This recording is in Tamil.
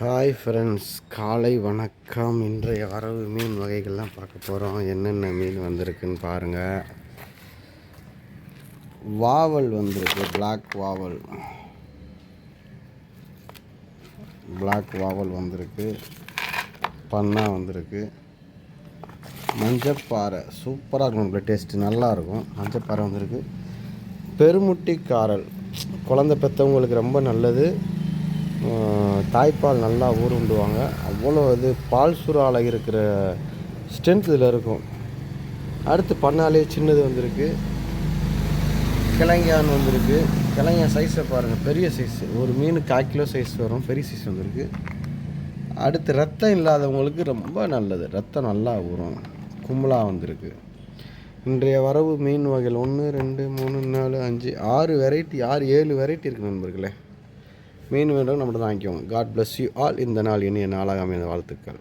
ஹாய் ஃப்ரெண்ட்ஸ் காலை வணக்கம். இன்றைய வரவு மீன் வகைகள்லாம் பார்க்க போகிறோம் என்னென்ன மீன் வந்திருக்குன்னு பாருங்கள் வாவல் வந்திருக்கு. பிளாக் வாவல். பிளாக் வாவல் வந்திருக்கு. பண்ணா வந்திருக்கு. மஞ்சப்பாறை. சூப்பராக இருக்கும். உங்களுக்கு டேஸ்ட்டு நல்லாயிருக்கும் மஞ்சப்பாறை வந்திருக்கு. பெருமுட்டி காரல் குழந்தை பெற்றவங்களுக்கு ரொம்ப நல்லது. தாய்ப்பால் நல்லா ஊருண்டுவாங்க. அவ்வளோ இது பால் சுறால் இருக்கிற ஸ்ட்ரென்த் இதில் இருக்கும். அடுத்து பண்ணாலே சின்னது வந்திருக்கு. கிழங்கான் வந்திருக்கு. கிழங்கான் சைஸை பாருங்கள் பெரிய சைஸ் ஒரு மீன் கால் கிலோ சைஸ் வரும் பெரிய சைஸ் வந்திருக்கு. அடுத்து ரத்தம் இல்லாதவங்களுக்கு ரொம்ப நல்லது. ரத்தம் நல்லா ஊறும். கும்பலாக வந்திருக்கு. இன்றைய வரவு மீன் வகைகள் ஒன்று ரெண்டு மூணு நாலு அஞ்சு ஆறு வெரைட்டி ஆறு ஏழு வெரைட்டி இருக்குது நண்பர்களே. மீன் வேண்டும் நம்மகிட்ட தான் வாங்கிக்கோங்க காட் பிளஸ் யூ ஆல் இந்த நாள் இனிய நாளாக அமைந்த வாழ்த்துக்கள்.